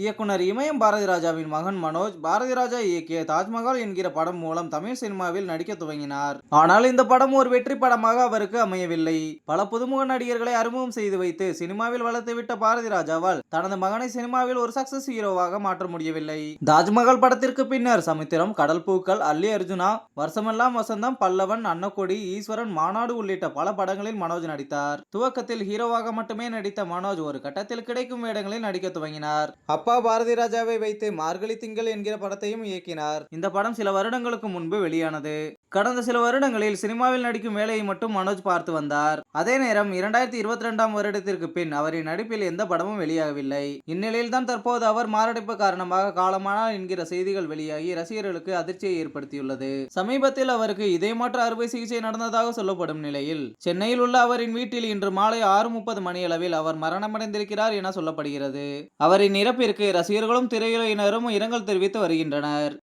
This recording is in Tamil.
இயக்குனர் இமயம் பாரதி ராஜாவின் மகன் மனோஜ் பாரதி ராஜா இயக்கிய தாஜ்மஹால் என்கிற படம் மூலம் தமிழ் சினிமாவில் நடிக்க துவங்கினார். ஆனால் இந்த படம் ஒரு வெற்றி படமாக அவருக்கு அமையவில்லை. பல புதுமுக நடிகர்களை அறிமுகம் செய்து வைத்து சினிமாவில் வளர்த்துவிட்ட பாரதி ராஜாவால் தனது மகனை சினிமாவில் ஒரு சக்சஸ் ஹீரோவாக மாற்ற முடியவில்லை. தாஜ்மஹால் படத்திற்கு பின்னர் சமுத்திரம் கடல் பூக்கள் அல்லி அர்ஜுனா வருஷமெல்லாம் வசந்தம் பல்லவன் அன்னக்கொடி ஈஸ்வரன் மாநாடு உள்ளிட்ட பல படங்களில் மனோஜ் நடித்தார். துவக்கத்தில் ஹீரோவாக மட்டுமே நடித்த மனோஜ் ஒரு கட்டத்தில் கிடைக்கும் வேடங்களில் நடிக்க துவங்கினார். அப்பா பாரதி ராஜாவை வைத்து மார்கழி திங்கள் என்கிற படத்தையும் இயக்கினார். இந்த படம் சில வருடங்களுக்கு முன்பு வெளியானது. கடந்த சில வருடங்களில் சினிமாவில் நடிக்கும் வேலையை மட்டும் மனோஜ் பார்த்து வந்தார். அதே நேரம் இரண்டாயிரத்தி இருபத்தி ரெண்டாம் வருடத்திற்கு பின் அவரின் நடிப்பில் எந்த படமும் வெளியாகவில்லை. இந்நிலையில் தான் தற்போது அவர் மாரடைப்பு காரணமாக காலமானார் என்கிற செய்திகள் வெளியாகி ரசிகர்களுக்கு அதிர்ச்சியை ஏற்படுத்தியுள்ளது. சமீபத்தில் அவருக்கு இதே மாற்று அறுவை சிகிச்சை நடந்ததாக சொல்லப்படும் நிலையில் சென்னையில் உள்ள அவரின் வீட்டில் இன்று மாலை ஆறு முப்பது மணியளவில் அவர் மரணமடைந்திருக்கிறார் என சொல்லப்படுகிறது. அவரின் இறப்பிற்கு ரசிகர்களும் திரையுலகினரும் இரங்கல் தெரிவித்து வருகின்றனர்.